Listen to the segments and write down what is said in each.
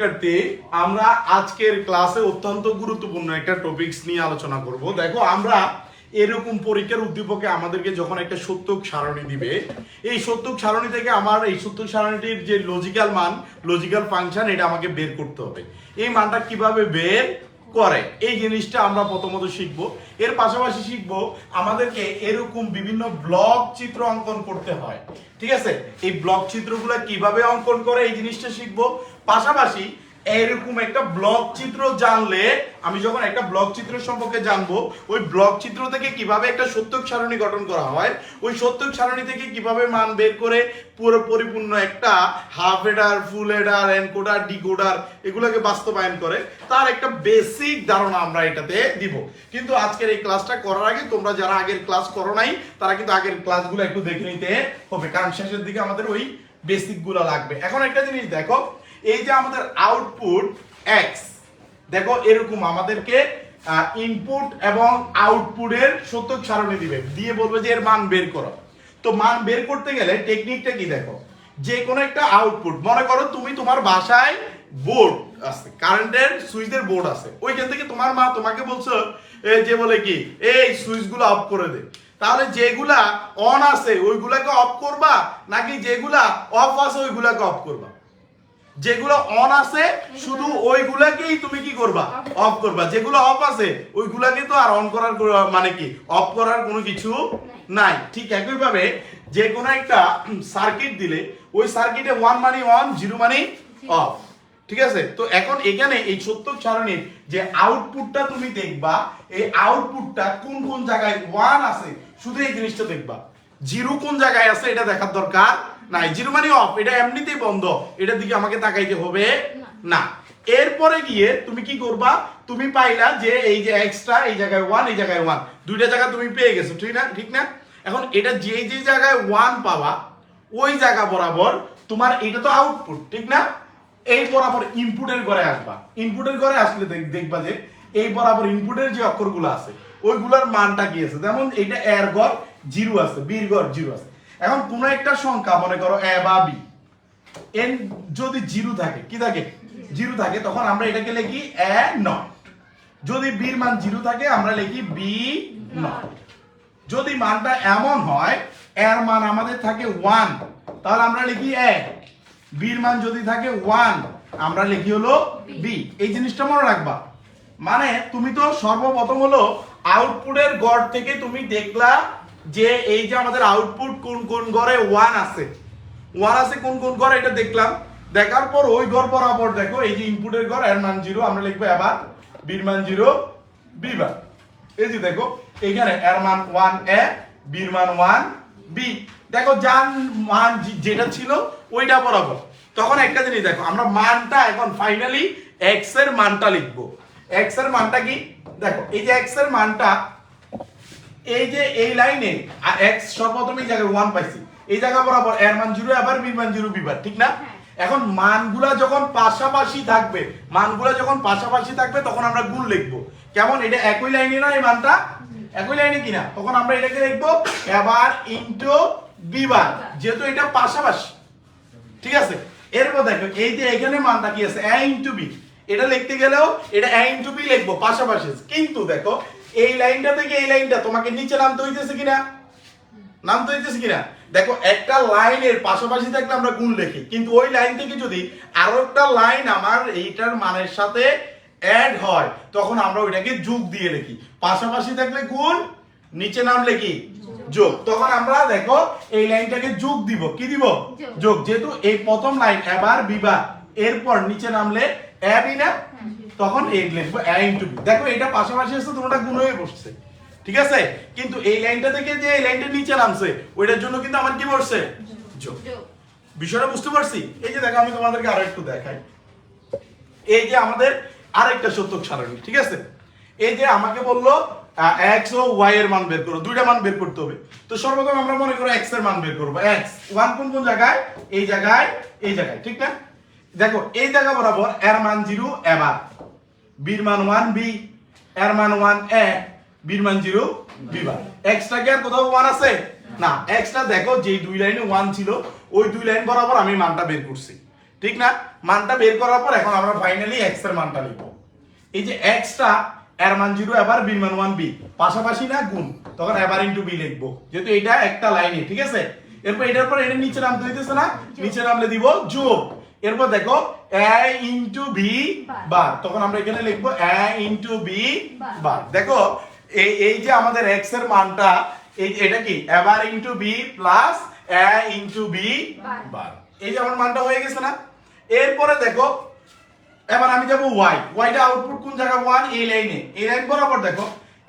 শিক্ষার্থী, আমরা আজকের ক্লাসে অত্যন্ত গুরুত্বপূর্ণ একটা টপিকস নিয়ে আলোচনা করব। দেখো, আমরা এরকম পরীক্ষার উদ্দীপকে আমাদেরকে যখন একটা সত্যক সারণী দিবে, এই সত্যক সারণী থেকে আমার এই সত্যক সারণীটির যে লজিক্যাল মান লজিক্যাল ফাংশন এটা আমাকে বের করতে হবে। এই মানটা কীভাবে বের করে। এই জিনিসটা আমরা প্রথমত শিখব। এর পাশাপাশি শিখব আমাদেরকে এরকম বিভিন্ন ব্লক চিত্র অঙ্কন করতে হয়। ঠিক আছে? এই ব্লক চিত্রগুলো কীভাবে অঙ্কন করে এই জিনিসটা শিখব। পাশাপাশি এরকম একটা ব্লক চিত্র জানলে, আমি যখন একটা ব্লক চিত্র সম্পর্কে জানব, ওই ব্লক চিত্র থেকে কীভাবে একটা সত্যক সারণী গঠন করা হয়, ওই সত্যক সারণী থেকে কীভাবে মান বের করে পুরো পরিপূর্ণ একটা half adder full adder encoder decoder এগুলোকে বাস্তবায়ন করে, তার একটা বেসিক ধারণা আমরা এটাতে দিব। কিন্তু আজকের এই ক্লাসটা করার আগে তোমরা যারা আগের ক্লাস করো নাই, তারা কিন্তু আগের ক্লাসগুলো একটু দেখে নিতে হবে, কারণ শেষের দিকে আমাদের ওই বেসিকগুলো লাগবে। এখন একটা জিনিস দেখো এই যে আমাদের আউটপুট এক্স দেখো এরকম আমাদেরকে ইনপুট এবং আউটপুটের সত্যক সারণী দিবে। দিয়ে বলবে যে এর মান বের করো। তো মান বের করতে গেলে টেকনিকটা কি দেখো? যে কোনো একটা আউটপুট মনে করো তুমি তোমার বাসায় বোর্ড আছে কারেন্টের সুইচের বোর্ড আছে। ওইখান থেকে তোমার মা তোমাকে বলছো যে বলে কি, এই সুইচগুলো অফ করে দে। তাহলে যেগুলা অন আছে, ওইগুলাকে অফ করবা? নাকি যেগুলা অফ আছে, ওইগুলাকে অফ করবা? যেগুলো অন আছে, শুধু ওইগুলাকেই তুমি কি করবা? অফ করবা। যেগুলো অফ আছে, ওইগুলাকে তো আর অন করার মানে কি? অফ করার কোনো কিছু নাই। ঠিক একইভাবে যে কোনো একটা সার্কিট দিলে, ওই সার্কিটে ওয়ান মানি অন জিরো মানি অফ ঠিক আছে? তো এখন এখানে এই সত্যক সারণীর যে আউটপুটটা তুমি দেখবা, এই আউটপুটটা কোন কোন জায়গায় ওয়ান আছে, শুধু এই জিনিসটা দেখবা। জিরো কোন জায়গায় আছে, এটা দেখার দরকার নাই জিরো মানে অফ এটা এমনিতেই বন্ধ এটার দিকে আমাকে তাকাইতে হবে। না। এরপরে গিয়ে তুমি কি করবা? তুমি পাইলা যে এই যে এক্সট্রা এই জায়গায় ওয়ান এই জায়গায় ওয়ান দুইটা জায়গা তুমি পেয়ে গেছো ঠিক না ঠিক না? এখন এটা যে যে জায়গায় ওয়ান পাওয়া ওই জায়গা বরাবর তোমার এটা তো আউটপুট ঠিক না? এই বরাবর ইনপুটের ঘরে আসবা। ইনপুটের ঘরে আসলে দেখ- দেখবা যে এই বরাবর ইনপুটের যে অক্ষরগুলো আছে ওইগুলোর মানটা কি আছে? যেমন এটা এর ঘর জিরো আছে বির ঘর জিরো আছে। এখন কোন একটা সংখ্যা মনে করো এ বা বি এন যদি জিরো থাকে কি থাকে? জিরো থাকে তখন আমরা এটাকে লিখি এ নট। যদি বির মান জিরো থাকে আমরা লিখি বি নট। যদি মানটা এমন হয় এর মান আমাদের থাকে ওয়ান তাহলে আমরা লিখি এ। বির মান যদি থাকে ওয়ান আমরা লিখি হলো বি। এই জিনিসটা মনে রাখবা। মানে তুমি তো সর্বপ্রথম হলো আউটপুটের গড় থেকে তুমি দেখলা যে এই যে আমাদের আউটপুট কোন কোন ঘরে ওয়ান আছে। ওয়ান আছে, কোন কোন ঘরে এটা দেখলাম। দেখার পর ওই ঘর বরাবর দেখো, এই যে ইনপুটের ঘর এর মান জিরো আমরা লিখব এবার বির মান জিরো বি বার এই যে দেখো, এখানে এর মান ওয়ান এ বির মান ওয়ান বি দেখো, যার মান যেটা ছিল, ওইটা বরাবর। তখন একটা জিনিস দেখো, আমরা মানটা এখন ফাইনালি এক্সের মানটা লিখব। এক্সের মানটা কি? দেখো, এই যে এক্সের মানটা এই যে এই লাইনে এক্স সর্বপ্রথম এই জায়গায় ওয়ান পাইছি। এই জায়গা বরাবর এর মান জিরো আবার বি মান জিরো বিবার ঠিক না? এখন মানগুলা যখন পাশাপাশি থাকবে মানগুলা যখন পাশাপাশি থাকবে তখন আমরা গুণ লিখব। কেমন? এটা একই লাইনে না এই মানটা? একই লাইনে কিনা? তখন আমরা এটাকে লিখব এবার ইনটু বিবার যেহেতু এটা পাশাপাশি। ঠিক আছে? এরপর দেখো এই যে এখানে মানটা কি আছে? এ ইনটু বি এটা লিখতে গেলেও এটা এ ইনটু বি লিখব পাশাপাশি। কিন্তু দেখো এই লাইনটা থেকে এই লাইনটা তোমাকে নিচে নামতে হইতেছে কিনা? নামতে হইতেছে কিনা? দেখো একটা লাইনের পাশাপাশি থাকলে আমরা গুণ লিখি কিন্তু ওই লাইন থেকে যদি আরও একটা লাইন আমার এইটার মানের সাথে অ্যাড হয় তখন আমরা ওইটাকে যোগ দিয়ে লিখি। পাশাপাশি থাকলে গুণ নিচে নামলে কি? যোগ। তখন আমরা দেখো এই লাইনটাকে যোগ দিব। কি দিব? যোগ। যেহেতু এই প্রথম লাইন এবার বিবা এরপর নিচে নামলে এ না তখন এই লিখব এ ইনটু বি দেখো এটা পাশাপাশি আসছে তোমরা গুণ হয়ে বসছে। ঠিক আছে? কিন্তু এই লাইনটা থেকে যে এই লাইনটা নিচে নামছে ওইটার জন্য কিন্তু আমার কি পড়ছে যোগ। যোগ। বিষয়টা বুঝতে পারছি? এই যে দেখো আমি তোমাদেরকে আরও একটু দেখাই। এই যে আমাদের আরেকটা সত্যক সারণী ঠিক আছে? এই যে আমাকে বলল এক্স ও ওয়াই এর মান বের করো দুইটা মান বের করতে হবে। তো সর্বপ্রথম আমরা মনে করো এক্সের মান বের করব। এক্স ওয়ান কোন কোন জায়গায়? এই জায়গায় এই জায়গায় ঠিক না? দেখো এই জায়গা বরাবর এর মান জিরো এবার। বির মান ওয়ান বি এর মান ওয়ান এ বির মান জিরো বি বার এক্সট্রা কি আর কোথাও ওয়ান আছে? না এক্সট্রা দেখো যে দুই লাইনে ওয়ান ছিল, ওই দুই লাইন বরাবর আমি মানটা বের করছি। ঠিক না? মানটা বের করার পর এখন আমরা ফাইনালি এক্সের মানটা লিখব। এই যে এক্সটা এর মান জিরো, এবার বি মান ওয়ান বি। পাশাপাশি না গুণ, তখন এবার ইন্টু বি লিখব। যেহেতু এটা একটা লাইনে, ঠিক আছে? এরপর এটার পর এটা নিচে নামতে হইতেছে না, নিচে নামলে দিব যোগ। এরপর দেখো এ ইন্টু বি বার। তখন আমরা এখানে লিখব এ ইন্টু বি বার। দেখো এই এই যে আমাদের এক্সের মানটা এটা কি? এবার into B plus A into B bar. এই যে আমার মানটা হয়ে গেছে না? এরপরে দেখো এবার আমি যাব ওয়াই ওয়াইটা আউটপুট কোন জায়গা ওয়ান এই লাইনে এই লাইন বরাবর দেখো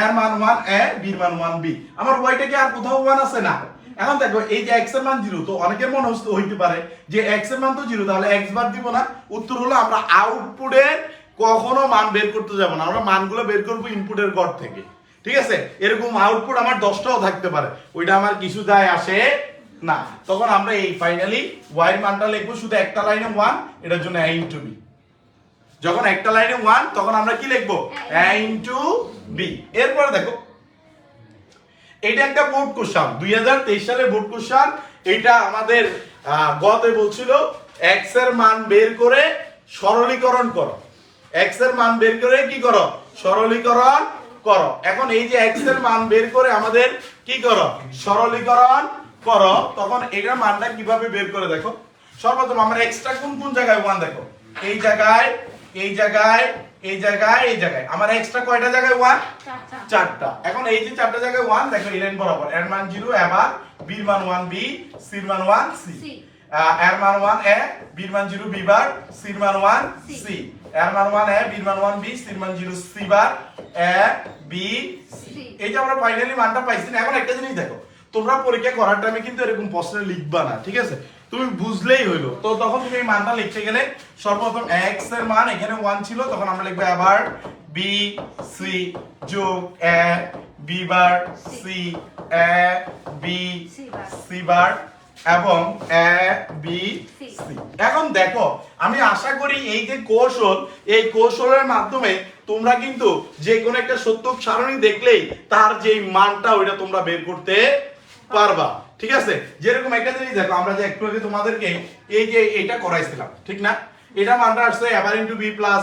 এর মান ওয়ান এ বির মান ওয়ান বি আমার ওয়াইটা কি আর কোথাও ওয়ান আছে না? এখন দেখো এই যে এক্সের মান জিরো তো অনেকের মনে হইতে পারে যে এক্সের মান তো জিরো তাহলে এক্স বার দিব না। উত্তর হলো আমরা আউটপুটের কখনো মান বের করতে যাব না আমরা মানগুলো বের করব ইনপুটের ঘর থেকে। ঠিক আছে? এরকম আউটপুট আমার দশটাও থাকতে পারে। ওইটা আমার কিছু যায় আসে না। তখন আমরা এই ফাইনালি ওয়াই মানটা লিখব শুধু একটা লাইনে ওয়ান এটার জন্য এ ইন্টু বি যখন একটা লাইনে ওয়ান তখন আমরা কি লিখব? এ ইন্টু বি এরপরে দেখো এটা একটা বোর্ড কোশ্চান দুই হাজার তেইশ সালে বোর্ড কোশ্চান এটা আমাদের গতে বলছিল এক্সের মান বের করে সরলীকরণ করো। এক্সের মান বের করে কি করো? সরলীকরণ করো। এখন এই যে এক্সের মান বের করে আমাদের কি করো? সরলীকরণ করো। তখন এটার মানটা কীভাবে বের করে দেখো? সর্বপ্রথম আমরা এক্সট্রা কোন কোন জায়গায় ওয়ান দেখো? এই জায়গায় এই জায়গায় এই জায়গায় এই জায়গায়। আমার এক্সট্রা কয়টা জায়গায় ওয়ান চারটা। এখন এই যে চারটা জায়গায় ওয়ান দেখো এই লাইন বরাবর। এর মান জিরো এবার বির মান ওয়ান বি সির মান ওয়ান সি। এর মান ওয়ান এ বির মান জিরো বি বার সির মান ওয়ান সি। এর মান ওয়ান এ বির মান ওয়ান বি সির মান zero C bar A B. এই যে আমরা ফাইনালি মানটা পাইছি না এখন একটা জিনিস দেখো। তোমরা পরীক্ষা করার টাইমে কিন্তু এরকম প্রশ্ন লিখবা না ঠিক আছে? তুমি বুঝলেই হইল তো তখন তুমি এই মানটা লিখতে গেলে সর্বপ্রথম x এর মান এখানে 1 ছিল তখন আমরা লিখব আবার b c যোগ a b bar c a b C বার। এবং b C। c এখন দেখো আমি আশা করি এই যে কৌশল এই কৌশলের মাধ্যমে তোমরা কিন্তু যে কোনো একটা সত্য সারণী দেখলেই তার যে মানটা ওইটা তোমরা বের করতে পারবা ঠিক আছে? যেরকম একটা জিনিস দেখো, আমরা যে একটু আগে তোমাদেরকে এই যে এটা করাইছিলাম, ঠিক না? এটা মানটা আসছে এবার into B plus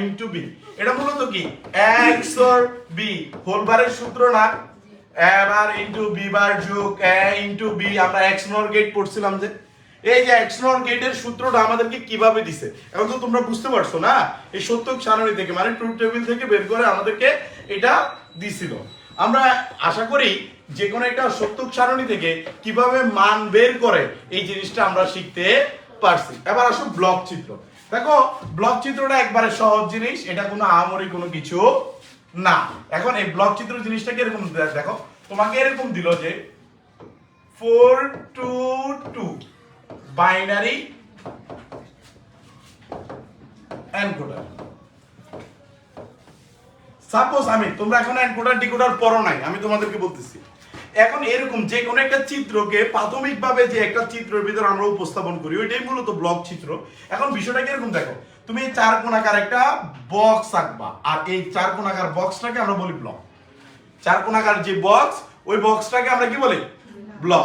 into B এটা মূলত কি? এক্স অর বি হোলবারের সূত্র না? এবার ইন্টু বি বার যোগ এ ইন্টু বি আমরা এক্স নর গেট পড়ছিলাম যে। এই যে এক্স নর গেটের সূত্রটা আমাদেরকে কীভাবে দিছে? এখন তো তোমরা বুঝতে পারছ না? এই সত্যক সারণী থেকে মানে ট্রুথ টেবিল থেকে বের করে আমাদেরকে এটা দিছিল। আমরা আশা করি যে কোনো একটা সত্যক সারণী থেকে কীভাবে মান বের করে এই জিনিসটা আমরা শিখতে পারছি। এবার আসো ব্লক চিত্র। দেখো, ব্লক চিত্রটা একবারে সহজ জিনিস, এটা কোনো আহামরি কোনো কিছু না। এখন এই ব্লক চিত্র জিনিসটা কীরকম দেখো, তোমাকে এরকম দিল যে four to two binary encoder suppose আমি, তোমরা এখন এনকোডার ডিকোডার পড়ো নাই, আমি তোমাদেরকে বলতেছি। এখন এরকম যে কোনো একটা চিত্রকে প্রাথমিকভাবে যে একটা চিত্রের ভিতরে আমরা উপস্থাপন করি, ওইটাই মূলত ব্লক চিত্র। এখন বিষয়টা কীরকম দেখো, তুমি চার কোণাকার একটা বক্স আঁকবা, আর এই চার কোণাকার বক্সটাকে আমরা বলি ব্লক চার কোণাকার যে বক্স ওই বক্সটাকে আমরা কি বলি? ব্লক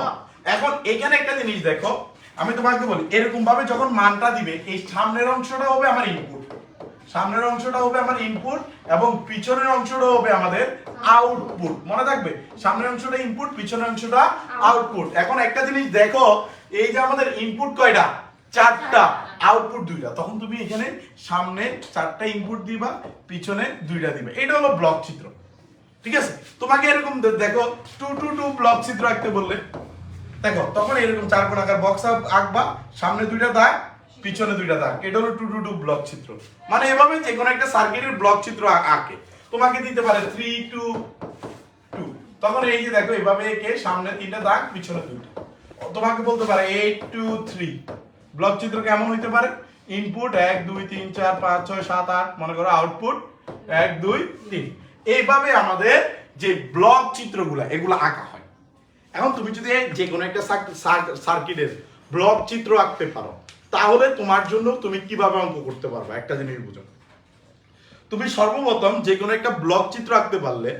এখন এখানে একটা জিনিস দেখো, আমি তোমাকে বলি এরকম ভাবে যখন মানটা দিবে, এই সামনের অংশটা হবে আমার ইনপুট সামনের অংশটা হবে আমার ইনপুট এবং পিছনের অংশটা হবে আমাদের আউটপুট মনে থাকবে? সামনের অংশটা ইনপুট পিছনের অংশটা আউটপুট এখন একটা জিনিস দেখো, এই যে আমাদের ইনপুট কয়টা? চারটা। আউটপুট দুইটা। তখন তুমি এখানে সামনে চারটা ইনপুট দিবা, পিছনে দুইটা দিবে। এটা হলো ব্লক চিত্র। ঠিক আছে? তোমাকে এরকম দেখো, টু টু টু ব্লক চিত্র আঁকতে বললে। দেখো, তখন এরকম চার কোণ আকার বক্স আঁকবা, সামনে দুইটা দাগ পিছনে দুইটা দাগ। এটা হলো টু টু টু ব্লক চিত্র। মানে এভাবে যে কোনো একটা সার্কিটের ব্লক চিত্র আঁকে। তোমাকে দিতে পারে থ্রি টু টু তখন এই যে দেখো, এভাবে এঁকে সামনে তিনটা দাগ, পিছনে দুইটা। তোমাকে বলতে পারে এইট টু থ্রি ব্লক চিত্র কেমন হইতে পারে? ইনপুট এক, দুই, তিন, চার, পাঁচ, ছয়, সাত, আট, মনে করো আউটপুট এক, দুই, তিন। এইভাবে আমাদের যে ব্লক চিত্রগুলা, এগুলো আঁকা হয়। এখন তুমি যদি যে কোনো একটা সার্কিটের ব্লক চিত্র আঁকতে পারো তাহলে তোমার জন্য তুমি কীভাবে অঙ্ক করতে পারবে? একটা জিনিস বুঝো। তুমি সর্বপ্রথম যে কোনো একটা ব্লক চিত্র আঁকতে পারলে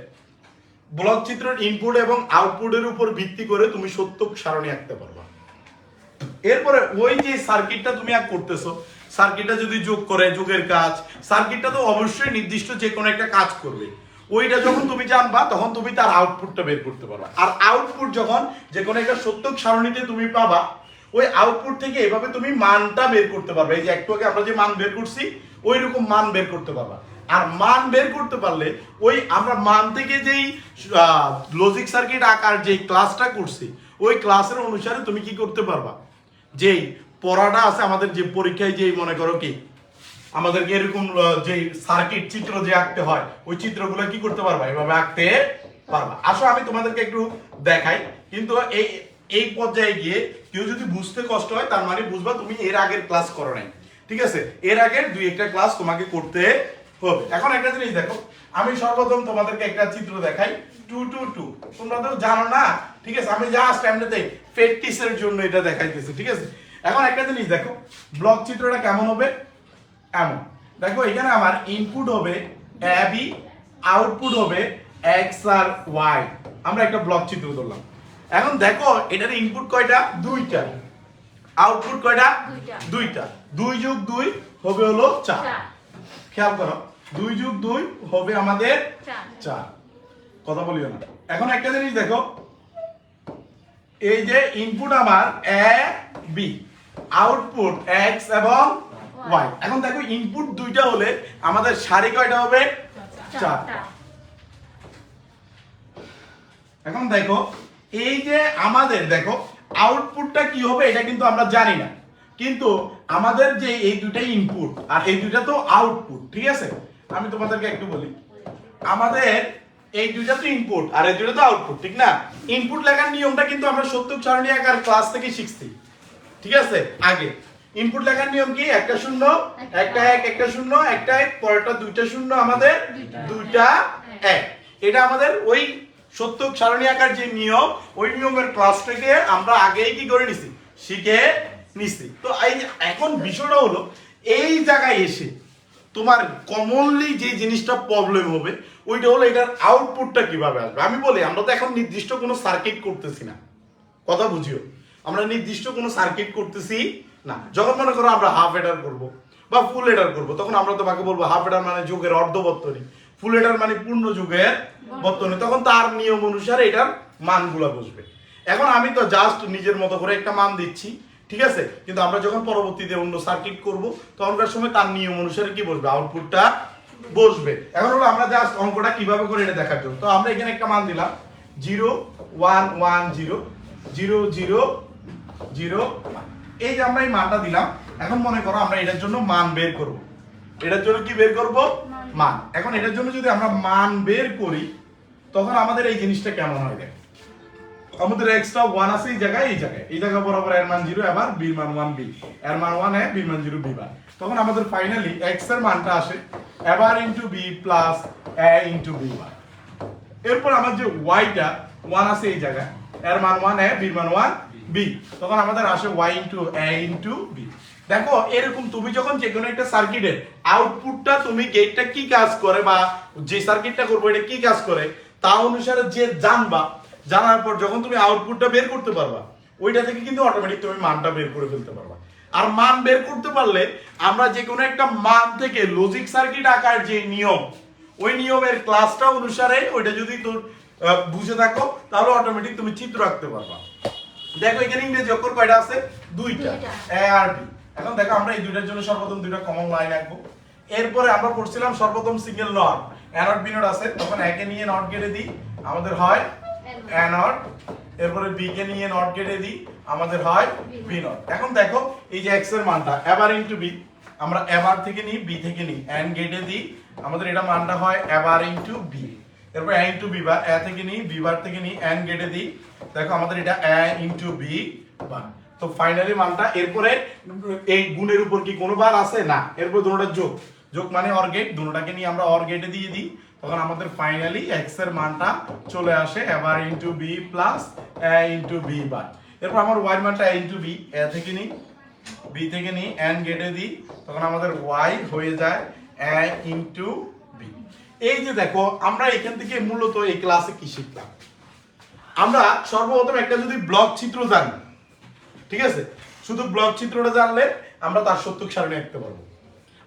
ব্লক চিত্রের ইনপুট এবং আউটপুটের উপর ভিত্তি করে তুমি সত্য সারণী আঁকতে পারবা। এরপরে ওই যে সার্কিটটা তুমি আর করতেছো সার্কিটটা যদি যোগ করে, যোগের কাজ সার্কিটটা তো অবশ্যই নির্দিষ্ট যে কোনো একটা কাজ করবে। ওইটা যখন তুমি জানবা, তখন তুমি তার আউটপুটটা বের করতে পারবা। আর আউটপুট যখন যে কোনো একটা সত্যক সারণীতে তুমি পাবা ওই আউটপুট থেকে এভাবে তুমি মানটা বের করতে পারবে। এই যে একটু আগে আমরা যে মান বের করছি ওই রকম মান বের করতে পারবা। আর মান বের করতে পারলে ওই আমরা মান থেকে যেই লজিক সার্কিট আকার যেই ক্লাসটা করছি, ওই ক্লাসের অনুসারে তুমি কি করতে পারবা? যেই পড়াটা আছে আমাদের যে পরীক্ষায় যেই মনে করো কি, আমাদেরকে এরকম যে সার্কিট চিত্র যে আঁকতে হয়, ওই চিত্রগুলো কি করতে পারবা? এভাবে আঁকতে পারবা। আসো আমি তোমাদেরকে একটু দেখাই। কিন্তু এই এই পর্যায়ে গিয়ে কেউ যদি বুঝতে কষ্ট হয়, তার মানে বুঝবা তুমি এর আগের ক্লাস করো নাই। ঠিক আছে? এর আগের দুই একটা ক্লাস তোমাকে করতে হবে। এখন একটা জিনিস দেখো, আমি সর্বপ্রথম তোমাদেরকে একটা চিত্র দেখাই। Two two two. তোমরা তো জানো না। ঠিক আছে? আমি জাস্ট এমনিতে প্র্যাকটিসের জন্য এটা দেখাইতেছি। ঠিক আছে? এখন একটা জিনিস দেখো ব্লক চিত্রটা কেমন হবে? এমন। দেখো, এখানে আমার ইনপুট হবে এ বি আউটপুট হবে এক্স আর ওয়াই আমরা একটা ব্লক চিত্র ধরলাম। এখন দেখো এটার ইনপুট কয়টা? দুইটা। আউটপুট কয়টা? দুইটা। দুইটা। দুই যোগ দুই হবে হলো চার। খেয়াল করো দুই যোগ দুই হবে আমাদের চার। কথা বলিও না। এখন একটা জিনিস দেখো এই যে ইনপুট আমার এ বি আউটপুট এক্স এবং ওয়াই এখন দেখো ইনপুট দুইটা হলে আমাদের সারি কয়টা হবে? চার চারটা। এখন দেখো এই যে আমাদের দেখো আউটপুটটা কি হবে এটা কিন্তু আমরা জানি না। কিন্তু আমাদের যে এই দুটাই ইনপুট আর এই দুইটা তো আউটপুট ঠিক আছে? আমি তোমাদেরকে একটু বলি। আমাদের এই দুইটা তো ইনপুট আর এই দুইটা তো আউটপুট ঠিক না? ইনপুট লেখার নিয়মটা কিন্তু আমরা সত্য সারণী আকার ক্লাস থেকে শিখছি ঠিক আছে? আগে। ইনপুট লেখার নিয়ম কি? একটা শূন্য একটা এক একটা শূন্য একটা এক পরেরটা দুইটা শূন্য আমাদের দুইটা। এক। এটা আমাদের ওই সত্য সারণী আকার যে নিয়ম, ওই নিয়মের ক্লাস থেকে আমরা আগেই কি করে নিছি? শিখে নিছি। তো এই এখন বিষয়টা হলো, এই জায়গায় এসে তোমার কমনলি যে জিনিসটা প্রবলেম হবে, ওইটা হলো এটার আউটপুটটা কীভাবে আসবে? আমি বলি, আমরা তো এখন নির্দিষ্ট কোনো সার্কিট করতেছি না। কথা বুঝিও। আমরা নির্দিষ্ট কোনো সার্কিট করতেছি না। যখন মনে করো আমরা হাফ এডার করব বা ফুল এডার করব, তখন আমরা তোমাকে বলব হাফ এডার মানে যুগের অর্ধবর্তনী। ফুল এডার মানে পূর্ণ যুগের বর্তনী তখন তার নিয়ম অনুসারে এটার মানগুলো বসবে এখন আমি তো জাস্ট নিজের মতো করে একটা মান দিচ্ছি ঠিক আছে? কিন্তু আমরা যখন পরবর্তীতে অন্য সার্কিট করব তখনকার সময় তার নিয়ম অনুসারে কি বসবে? আউটপুটটা বসবে। এখন হলো আমরা জাস্ট অঙ্কটা কীভাবে করে এটা দেখার জন্য। তো আমরা এখানে একটা মান দিলাম zero one one zero zero zero zero. এই যে আমরা এই মানটা দিলাম এখন মনে করো আমরা এটার জন্য মান বের করব। এটার জন্য কি বের করব? মান। এখন এটার জন্য যদি আমরা মান বের করি, তখন আমাদের এই জিনিসটা কেমন হয় দেখ? আমাদের এক্সট্রা ওয়ান আছে এই জায়গায় এই জায়গায়। এই জায়গা বরাবর এর মান জিরো এবার বি মান ওয়ান বি এর মান ওয়ান এ বি মান জিরো বি বার। তখন আমাদের ফাইনালি এক্সের মানটা আসে, এবার into B plus A into B bar. এরপর আমার যে ওয়াইটা ওয়ান আছে এই জায়গায়, এর মান ওয়ান এ বির মান ওয়ান বি তখন আমাদের আসে Y into A into B দেখো এরকম তুমি যখন যে কোনো একটা সার্কিটের আউটপুটটা তুমি গেটটা কি কাজ করে বা যে সার্কিটটা করব এটা কি কাজ করে তা অনুসারে যে জানবা জানার পর যখন তুমি আউটপুটটা বের করতে পারবা ওইটা থেকে কিন্তু অটোমেটিক তুমি মানটা বের করে ফেলতে পারবা। আর মান বের করতে পারলে আমরা যে কোনো একটা মান থেকে লজিক সার্কিট আঁকার যে নিয়ম ওই নিয়মের ক্লাসটা অনুসারে ওইটা যদি তোর বুঝে থাকো তাহলে অটোমেটিক তুমি চিত্র আঁকতে পারবা। দেখো এখানে ইংরেজি অক্ষর কয়টা আছে? দুইটা। এ আর বি এখন দেখো আমরা এই দুইটার জন্য সর্বপ্রথম দুইটা কমন লাইন আঁকবো। এরপরে আমরা পড়ছিলাম সর্বপ্রথম single not A not B not আছে তখন একে নিয়ে নট কেটে দিই আমাদের হয় অ্যানট এরপরে বি কে নিয়ে নট কেটে দিই আমাদের হয় বি নট এখন দেখো এই যে এক্সের মানটা এবার ইনটু বি আমরা এবার থেকে নিই বি থেকে নিই এন গেটে দিই আমাদের এটা মানটা হয় এবার ইনটু বি এরপর এ ইনটু বি বা এ থেকে নিই বি বার থেকে নিই এন গেটে দিই। দেখো আমাদের এটা এ ইনটু বি বার তো ফাইনালি মানটা এরপরে এই গুণের উপর কি কোনো বার আছে? না। এরপর দুটোটা যোগ। যোগ মানে অর গেট দুটোটাকে নিয়ে আমরা অর গেটে দিয়ে দিই। তখন আমাদের ফাইনালি এক্সের মানটা চলে আসে এবার into B plus into B bar এরপর আমার ওয়াই মানটা ইনটু বি এ থেকে নিই। বি থেকে নিই এন গেটে দিই। তখন আমাদের ওয়াই হয়ে যায় এ ইনটু বি এই যে দেখো, আমরা এখান থেকে মূলত এই ক্লাসে কি শিখলাম? আমরা সর্বপ্রথম একটা যদি ব্লক চিত্র জানি ঠিক আছে? শুধু ব্লক চিত্রটা জানলে আমরা তার সত্যক সারণী আঁকতে পারব।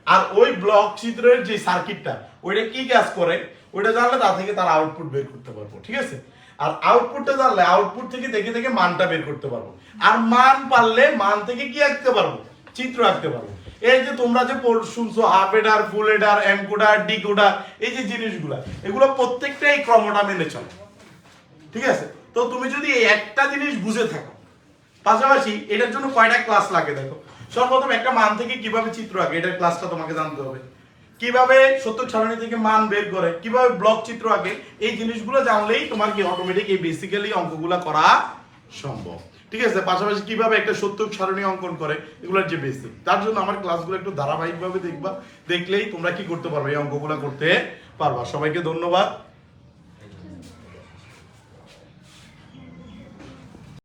আর ওই ব্লক চিত্রের যে সার্কিটটা ওইটা কি কাজ করে? ওইটা জানলে তা থেকে তার আউটপুট বের করতে পারব, ঠিক আছে? আর আউটপুটটা জানলে আউটপুট থেকে দেখে দেখে মানটা বের করতে পারব। আর মান পারলে মান থেকে কি আঁকতে পারব? চিত্র আঁকতে পারব। এই যে তোমরা যে শুনছো half adder full adder encoder decoder এই যে জিনিসগুলা, এগুলো প্রত্যেকটাই ক্রমটা মেনে চলে। ঠিক আছে? তো তুমি যদি এই একটা জিনিস বুঝে থাকো পাশাপাশি এটার জন্য কয়টা ক্লাস লাগে দেখো? সর্বপ্রথম একটা মান থেকে কীভাবে চিত্র আঁকে এটার ক্লাসটা তোমাকে জানতে হবে। কীভাবে সত্য সারণী থেকে মান বের করে, কীভাবে ব্লক চিত্র আঁকে, এই জিনিসগুলো জানলেই তোমার কি অটোমেটিক এই বেসিক্যালি অঙ্কগুলো করা সম্ভব। ঠিক আছে? পাশাপাশি কীভাবে একটা সত্য সারণী অঙ্কন করে, এগুলোর যে বেসিক তার জন্য আমার ক্লাসগুলো একটু ধারাবাহিকভাবে দেখবা, দেখলেই তোমরা কি করতে পারবে, এই অঙ্কগুলো করতে পারবা। সবাইকে ধন্যবাদ।